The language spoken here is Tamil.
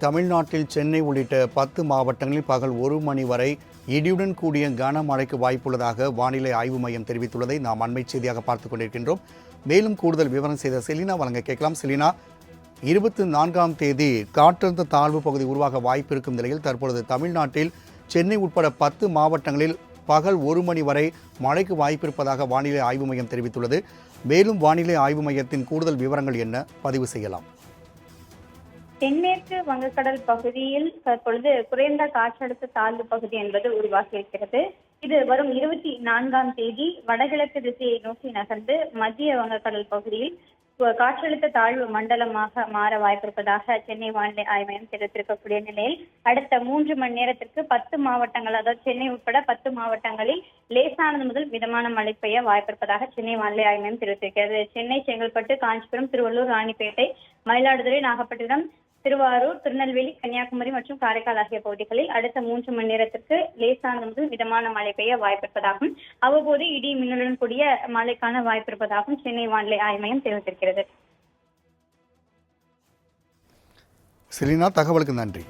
தமிழ்நாட்டில் சென்னை உள்ளிட்ட பத்து மாவட்டங்களில் பகல் ஒரு மணி வரை இடியுடன் கூடிய கனமழைக்கு வாய்ப்புள்ளதாக வானிலை ஆய்வு மையம் தெரிவித்துள்ளதை நாம் அண்மை செய்தியாக பார்த்துக் கொண்டிருக்கின்றோம். மேலும் கூடுதல் விவரம் செய்த செலினா வழங்க கேட்கலாம். செலினா இருபத்தி நான்காம் தேதி காற்றழுத்த தாழ்வு பகுதி உருவாக வாய்ப்பு இருக்கும் நிலையில் தற்பொழுது தமிழ்நாட்டில் சென்னை உட்பட பத்து மாவட்டங்களில் பகல் ஒரு மணி வரை மழைக்கு வாய்ப்பிருப்பதாக வானிலை ஆய்வு மையம் தெரிவித்துள்ளது. மேலும் வானிலை ஆய்வு மையத்தின் கூடுதல் விவரங்கள் என்ன? பதிவு செய்யலாம். தென்மேற்கு வங்கக்கடல் பகுதியில் தற்பொழுது குறைந்த காற்றழுத்த தாழ்வு பகுதி என்பது உருவாகியிருக்கிறது. இது வரும் இருபத்தி நான்காம் தேதி வடகிழக்கு திசையை நோக்கி நகர்ந்து மத்திய வங்கக்கடல் பகுதியில் காற்றழுத்த தாழ்வு மண்டலமாக மாற வாய்ப்பிருப்பதாக சென்னை வானிலை ஆய்வு மையம் தெரிவித்திருக்கக்கூடிய நிலையில் அடுத்த மூன்று மணி நேரத்திற்கு பத்து மாவட்டங்கள் அதாவது சென்னை உட்பட பத்து மாவட்டங்களில் லேசானது முதல் மிதமான மழை பெய்ய வாய்ப்பிருப்பதாக சென்னை வானிலை ஆய்வு மையம் தெரிவித்திருக்கிறது. சென்னை செங்கல்பட்டு காஞ்சிபுரம் திருவள்ளூர் ராணிப்பேட்டை மயிலாடுதுறை நாகப்பட்டினம் திருவாரூர் திருநெல்வேலி கன்னியாகுமரி மற்றும் காரைக்கால் ஆகிய பகுதிகளில் அடுத்த மூன்று மணி நேரத்திற்கு லேசான முதல் மிதமான மழை பெய்ய வாய்ப்பிருப்பதாகவும் அவ்வப்போது இடி மின்னலுடன் கூடிய மழைக்கான வாய்ப்பிருப்பதாகவும் சென்னை வானிலை ஆய்வு மையம் தெரிவித்திருக்கிறது. தகவலுக்கு நன்றி.